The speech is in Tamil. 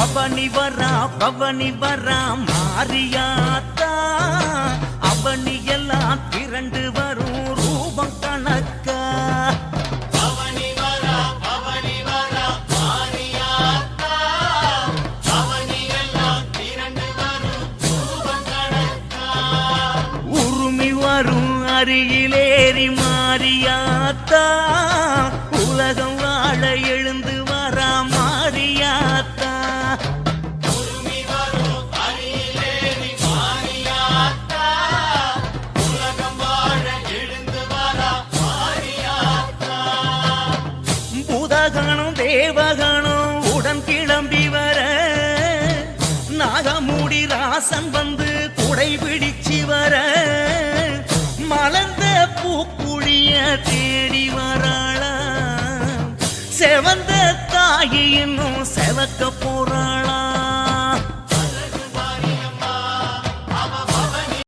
பவனி வரா பவனி வரா மாரியாத்தா அவனி எல்லாம் திரண்டு வரும் ரூபம் கணக்கா. உருமி வரும் அருகிலேறி மாரியாத்தா தேவகணம் உடன் கிளம்பி வர நாகமூடி ராசன் வந்து குடை பிடிச்சு வர மலர்ந்த பூக்குழிய தேடி வராளா செவந்த தாயி இன்னும் செவக்க போறாள்